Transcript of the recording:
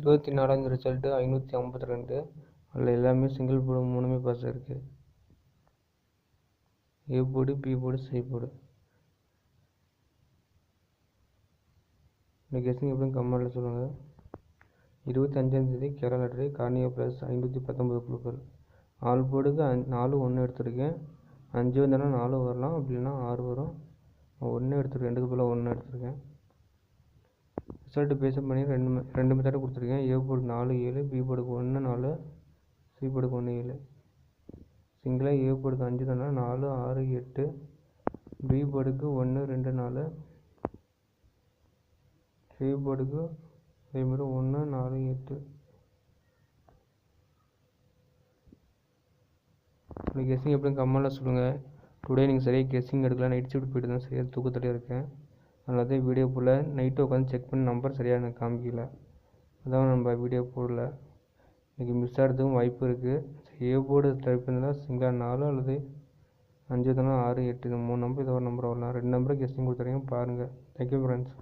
இருபத்தி நாலாவது ரிசல்ட்டு ஐநூற்றி ஐம்பத்தி ரெண்டு அதில் எல்லாமே சிங்கிள் போர்டு மூணுமே பாஸ் இருக்குது A board B board C board இந்த கெஸ்ஸிங் எப்படின்னு கமெண்டில் சொல்லுங்கள் இருபத்தஞ்சாந்தேதி கேரளா ட்ரே கார்னியா ப்ளஸ் ஐநூற்றி பத்தொம்பது குழுக்கள் ஆல் போர்டுக்கு அஞ் நாலு ஒன்று எடுத்திருக்கேன். அஞ்சு வந்தோன்னா நாலு வரலாம் அப்படின்னா இல்லைன்னா ஆறு வரும். ஒன்று எடுத்துருக்கேன் ரெண்டுக்கு போல் ஒன்று எடுத்திருக்கேன். ரிசல்ட்டு பேஸ் பண்ணி ரெண்டு மெ- ரெண்டு மெத்தடு கொடுத்துருக்கேன். ஏ போர்டுக்கு நாலு ஏழு. பி போர்டுக்கு ஒன்று நாலு. சி போர்டுக்கு ஒன்று ஏழு. சிங்கிளாக ஏ போர்டுக்கு அஞ்சு தானே? நாலு ஆறு எட்டு. பி போர்டுக்கு ஒன்று ரெண்டு நாலு. சி போர்டுக்கு அதே மாதிரி ஒன்று நாலு எட்டு. இந்த கெஸ்ஸிங் எப்படின்னு கமெண்டில் சொல்லுங்கள் டுடே நீங்கள் சரியாக கெஸ்ஸிங் எடுக்கல நைட் ஷிஃப்ட் போயிட்டு தான் சரியாக தூக்கத்திலே இருக்கேன். அல்லது வீடியோ போடல. நைட்டு உட்காந்து செக் பண்ணி நம்பர் சரியாக எனக்கு காமிக்கல. அதான் நம்ம வீடியோ போடல. இன்றைக்கி மிஸ் ஆகிறதுக்கும் வாய்ப்பு இருக்குது ஏ போர்டு ட்ரை பண்ணால் சிங்கிளாக நாலு அல்லது அஞ்சு தானே ஆறு எட்டு இந்த மூணு நம்பர் இதோ ஒரு நம்பர் வரலாம் ரெண்டு நம்பருக்கு கெஸ்டிங் கொடுத்துருக்கேன் பாருங்கள் தேங்க்யூ ஃப்ரெண்ட்ஸ்